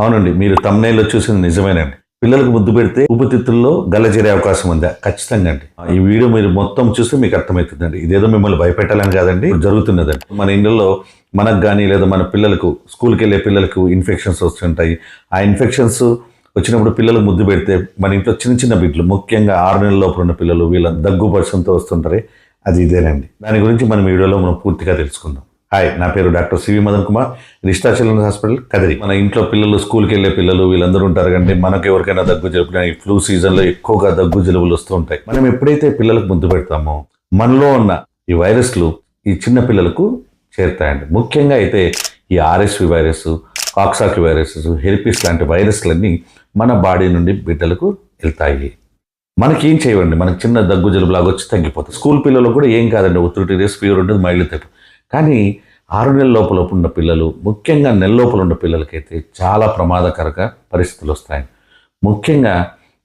అవునండి మీరు తమ్నైల్లో చూసింది నిజమేనండి. పిల్లలకు ముద్దు పెడితే ఊపిరితిత్తుల్లో గల్ల చేరే అవకాశం ఉందా? ఖచ్చితంగా అండి. ఈ వీడియో మీరు మొత్తం చూస్తే మీకు అర్థమవుతుందండి. ఇదేదో మిమ్మల్ని భయపెట్టాలని కాదండి జరుగుతున్నదండి. మన ఇళ్ళలో మనకు కానీ లేదా మన పిల్లలకు స్కూల్కి వెళ్ళే పిల్లలకు ఇన్ఫెక్షన్స్ వస్తుంటాయి. ఆ ఇన్ఫెక్షన్స్ వచ్చినప్పుడు పిల్లలకు ముద్దు పెడితే మన ఇంట్లో చిన్న చిన్న బిడ్డలు ముఖ్యంగా ఆరు నెలల లోపల ఉన్న పిల్లలు వీళ్ళ దగ్గు పరిశ్రమతో వస్తుంటారే అది ఇదేనండి. దాని గురించి మనం వీడియోలో మనం పూర్తిగా తెలుసుకుందాం. హాయ్ నా పేరు doctor C V Madan Kumar Rishta children's hospital Kadiri. మన ఇంట్లో పిల్లలు స్కూల్కి వెళ్ళే పిల్లలు వీళ్ళందరూ ఉంటారు కంటే మనకు ఎవరికైనా దగ్గు జలుబు ఈ ఫ్లూ సీజన్లో ఎక్కువగా దగ్గు జలుబులు వస్తూ ఉంటాయి. మనం ఎప్పుడైతే పిల్లలకు ముద్దు పెడతామో మనలో ఉన్న ఈ వైరస్లు ఈ చిన్న పిల్లలకు చేరుతాయండి. ముఖ్యంగా అయితే ఈ RSV virus coxsackie virus herpes లాంటి వైరస్లన్నీ మన బాడీ నుండి బిడ్డలకు వెళ్తాయి. మనకి ఏం చేయవండి? మనకి చిన్న దగ్గు జలుబులాగా వచ్చి తగ్గిపోతుంది స్కూల్ పిల్లలకు కూడా ఏం కాదండి ఒక త్రీ డేస్ ఫీవర్ ఉంటుంది మైల్డ్ తగ్గు కానీ ఆరు నెలల లోపల ఉన్న పిల్లలు ముఖ్యంగా నెల లోపల ఉన్న పిల్లలకైతే చాలా ప్రమాదకరంగా పరిస్థితులు వస్తాయి. ముఖ్యంగా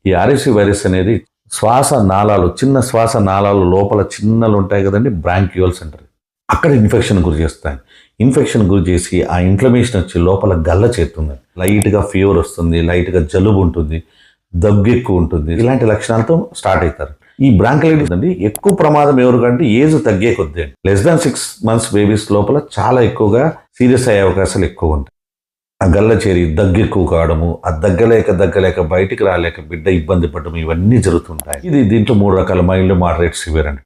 ఈ ఆర్ఎస్వి వైరస్ అనేది శ్వాస నాళాలు చిన్న శ్వాస నాళాలు లోపల చిన్నలు ఉంటాయి కదండి బ్రాంక్యూల్స్ అంటారు అక్కడ ఇన్ఫెక్షన్ గురి చేస్తాయి. ఇన్ఫెక్షన్ గురి చేసి ఆ ఇన్ఫ్లమేషన్ వచ్చి లోపల గల్ల చేస్తుంది లైట్గా ఫీవర్ వస్తుంది లైట్గా జలుబు ఉంటుంది దగ్గు ఎక్కువ ఉంటుంది. ఇలాంటి లక్షణాలతో స్టార్ట్ అవుతారు. ఈ బ్రాంకలైటిస్ అండి ఎక్కువ ప్రమాదం ఎవరు కంటే ఏజ్ తగ్గే కొద్ది less than six months babies లోపల చాలా ఎక్కువగా సీరియస్ అయ్యే అవకాశాలు ఎక్కువ ఉంటాయి. ఆ గల్ల చేరి దగ్గు ఎక్కువ కావడము ఆ దగ్గలేక దగ్గలేక బయటికి రాలేక బిడ్డ ఇబ్బంది పడడం ఇవన్నీ జరుగుతుంటాయి. ఇది దీంట్లో మూడు రకాల మైల్డ్ మాడరేట్ సివియర్ అండి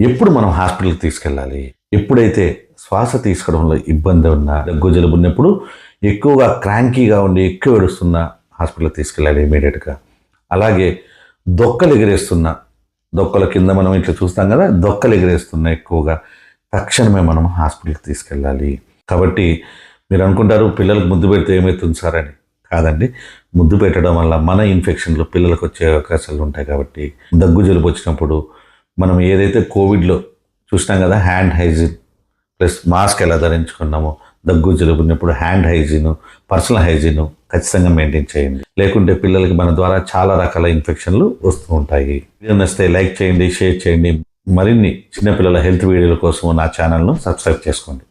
ఎప్పుడు మనం హాస్పిటల్కి తీసుకెళ్ళాలి? ఎప్పుడైతే శ్వాస తీసుకోవడంలో ఇబ్బంది ఉన్నా దగ్గు జలుబు ఉన్నప్పుడు ఎక్కువగా క్రాంకీగా ఉండి ఎక్కువ ఏడుస్తున్న హాస్పిటల్కి తీసుకెళ్ళాలి ఇమీడియట్గా అలాగే దొక్కలు ఎగిరేస్తున్నా దొక్కల కింద మనం ఇట్లా చూస్తాం కదా దొక్కలు ఎగిరేస్తున్నాయి ఎక్కువగా. తక్షణమే మనం హాస్పిటల్కి తీసుకెళ్ళాలి. కాబట్టి మీరు అనుకుంటారు పిల్లలకు ముద్దు పెడితే ఏమవుతుంది సార్ అని. కాదండి. ముద్దు పెట్టడం వల్ల మన ఇన్ఫెక్షన్లు పిల్లలకు వచ్చే అవకాశాలు ఉంటాయి కాబట్టి దగ్గు జలుబు వచ్చినప్పుడు మనం ఏదైతే కోవిడ్లో చూసినాం కదా హ్యాండ్ హైజీన్ ప్లస్ మాస్క్ ఎలా ధరించుకున్నామో దగ్గు జలుబు ఉన్నప్పుడు హ్యాండ్ హైజీన్ పర్సనల్ హైజీన్ ఖచ్చితంగా మెయింటైన్ చేయండి. లేకుంటే పిల్లలకి మన ద్వారా చాలా రకాల ఇన్ఫెక్షన్లు వస్తూ ఉంటాయి. వీడియో నచ్చితే లైక్ చేయండి షేర్ చేయండి. మరిన్ని చిన్నపిల్లల హెల్త్ వీడియోల కోసం నా ఛానల్ను సబ్స్క్రైబ్ చేసుకోండి.